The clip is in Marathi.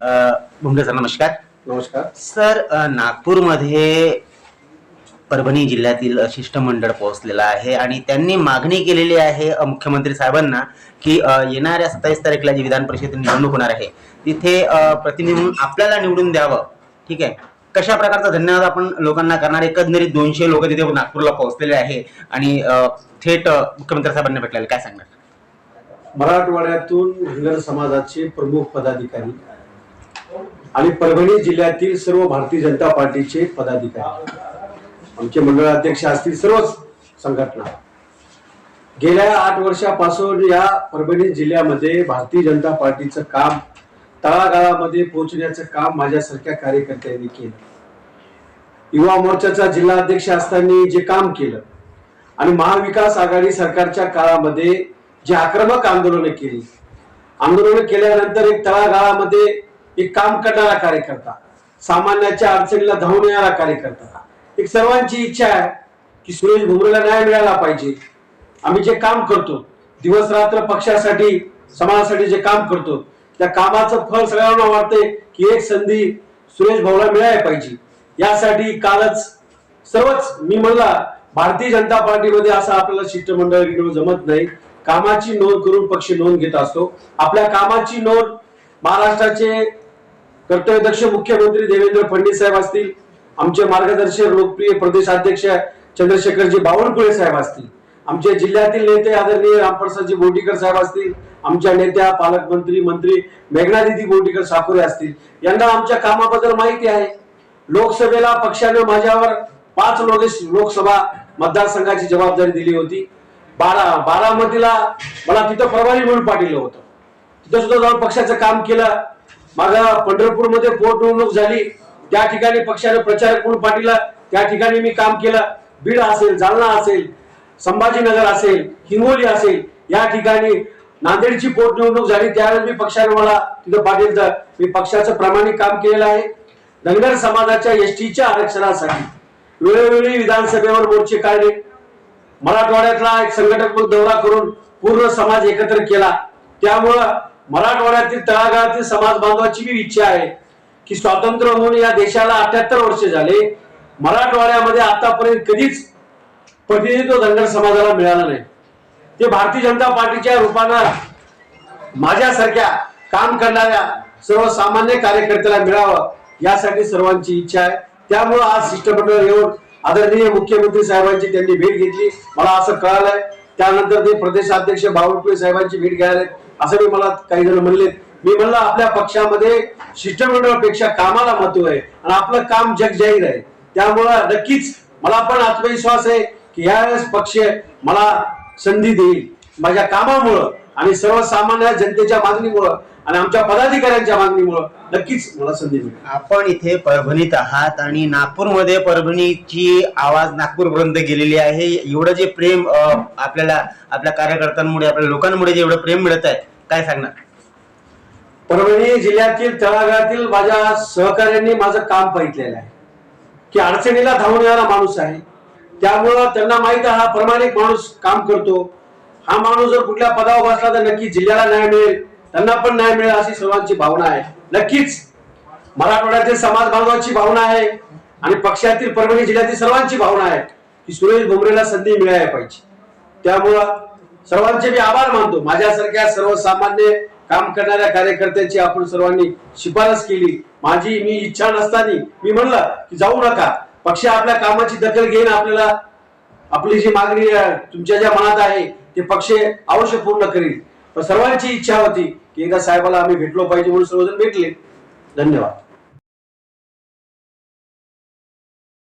भुंगे सर नमस्कार. नमस्कार. सर नागपूरमध्ये परभणी जिल्ह्यातील शिष्टमंडळ पोहोचलेलं आहे आणि त्यांनी मागणी केलेली आहे मुख्यमंत्री साहेबांना की येणाऱ्या सत्तावीस तारखेला जी विधान परिषद निवडणूक होणार आहे तिथे प्रतिनिधी म्हणून आपल्याला निवडून द्यावं. ठीक आहे? कशा प्रकारचा धन्यवाद आपण लोकांना करणार? एकंदरीत दोनशे लोक तिथे नागपूरला पोहोचलेले आहे आणि थेट मुख्यमंत्री साहेबांना भेटलेले. काय सांगणार? मराठवाड्यातून धनगर समाजाचे प्रमुख पदाधिकारी आणि परभणी जिल्ह्यातील सर्व भारतीय जनता पार्टीचे पदाधिकारी. आमचे मंडळाध्यक्ष असतील सर्वच संघटना. गेल्या आठ वर्षापासून या परभणी जिल्ह्यामध्ये भारतीय जनता पार्टीचं काम तळागाळामध्ये पोहोचण्याचं काम माझ्यासारख्या कार्यकर्त्यांनी केलं. युवा मोर्चाचा जिल्हा अध्यक्ष असताना जे काम केलं आणि महाविकास आघाडी सरकारच्या काळामध्ये जे आक्रमक आंदोलनं केली. आंदोलन केल्यानंतर एक तळागाळामध्ये एक काम करणारा कार्यकर्ता सामान्याच्या अडचणीला धावून येणारा कार्यकर्ता. एक सर्वांची इच्छा आहे की सुरेश भुमरेला न्याय मिळाला पाहिजे. आम्ही जे काम करतो दिवस रात्र पक्षासाठी समाजासाठी जे काम करतो त्या कामाचं फळ सगळ्यांना वाटते की एक संधी सुरेश भाऊला मिळायला पाहिजे. यासाठी कालच सर्वच मी म्हणला भारतीय जनता पार्टीमध्ये असं आपल्याला शिष्टमंडळ जमत नाही. कामाची नोंद करून पक्ष नोंद घेत असतो. आपल्या कामाची नोंद महाराष्ट्राचे कर्तव्यदक्ष मुख्यमंत्री देवेंद्र फडणवीस साहेब असतील आमचे मार्गदर्शक लोकप्रिय प्रदेशाध्यक्ष चंद्रशेखरजी बावनकुळे साहेब असतील आमचे जिल्ह्यातील नेते आदरणीय रामप्रसादजी बोटीकर साहेब असतील आमच्या नेत्या पालकमंत्री मंत्री मेघनादिदी बोटीकर साकोरे असतील यांना आमच्या कामाबद्दल माहिती आहे. लोकसभेला पक्षाने माझ्यावर पाच लोक लोकसभा मतदारसंघाची जबाबदारी दिली होती. बारा बारामतीला मला तिथं प्रभारी म्हणून पाठवलं होतं. तिथं सुद्धा जाऊन पक्षाचं काम केलं. माझा पंढरपूरमध्ये पोटनिवडणूक झाली. त्या ठिकाणी पक्षाने प्रचारक म्हणून पाठीला त्या ठिकाणी मी काम केलं. बीड असेल जालना असेल संभाजीनगर असेल हिंगोली असेल या ठिकाणी नांदेडची पोटनिवडणूक झाली. त्यावेळेस मी पक्षाने मला तिथं पाठवलं मी पक्षाचं प्रामाणिक काम केलेलं आहे. धनगर समाजाच्या एसटीच्या आरक्षणासाठी वेळोवेळी विधानसभेवर मोर्चे काढले. मराठवाड्यातला एक संघटक दौरा करून पूर्ण समाज एकत्र केला. त्यामुळं मराठवाड्यातील तळागाळातील समाज बांधवाची बी इच्छा आहे की स्वातंत्र्य होऊन या देशाला अठ्याहत्तर वर्ष झाले. मराठवाड्यामध्ये आतापर्यंत कधीच प्रतिनिधित्व धनगर समाजाला मिळालं नाही. ते भारतीय जनता पार्टीच्या रूपानं माझ्यासारख्या काम करणाऱ्या सर्वसामान्य कार्यकर्त्याला मिळावं यासाठी सर्वांची इच्छा आहे. त्यामुळं आज शिष्टमंडळ येऊन आदरणीय मुख्यमंत्री साहेबांची त्यांनी भेट घेतली. मला असं कळालंय. त्यानंतर ते प्रदेशाध्यक्ष बावनकुळे साहेबांची भेट घ्यायला असं मी मला काही जण म्हणले मी म्हणलं आपल्या पक्षामध्ये शिष्टमंडळापेक्षा कामाला महत्त्व आहे आणि आपलं काम जग जाहीर आहे. त्यामुळं नक्कीच मला पण आत्मविश्वास आहे की यावेळेस पक्ष मला संधी देईल. माझ्या कामामुळं आणि सर्वसामान्य जनतेच्या मागणीमुळं आणि आमच्या पदाधिकाऱ्यांच्या मागणीमुळं नक्कीच मला संधी मिळेल. आपण इथे परभणीत आहात आणि नागपूरमध्ये परभणीची आवाज नागपूरपर्यंत गेलेली आहे. एवढं जे प्रेम अ, आपल्याला आपल्या कार्यकर्त्यांमुळे आपल्या लोकांमुळे जे एवढं प्रेम मिळत आहे काय सांगणार? परभणी जिल्ह्यातील तळागाळातील माझ्या सहकार्यांनी माझं काम पाहितलेलं आहे. की अडचणीला धावून येणारा माणूस आहे. त्यामुळं त्यांना माहीत आहे हा प्रामाणिक माणूस काम करतो. हा माणूस जर कुठल्या पदावर बसला तर नक्की जिल्ह्याला न्याय मिळेल. त्यांना पण न्याय मिळेल अशी सर्वांची भावना आहे. नक्कीच मराठवाड्यातील समाज बांधवाची भावना आहे आणि पक्षातील परभणी जिल्ह्यातील सर्वांची भावना आहे की सुरेश भुमरेला संधी मिळायला पाहिजे. त्यामुळं सर्वांचे मी आभार मानतो. माझ्यासारख्या सर्वसामान्य काम करणाऱ्या कार्यकर्त्यांची आपण सर्वांनी शिफारस केली. माझी मी इच्छा नसताना मी म्हणलं की जाऊ नका. पक्ष आपल्या कामाची दखल घेईन आपल्याला. आपली जी मागणी तुमच्या ज्या मनात आहे ते पक्ष अवश्य पूर्ण करील. पण सर्वांची इच्छा होती की एकदा साहेबाला आम्ही भेटलो पाहिजे म्हणून सर्वजण भेटले. धन्यवाद.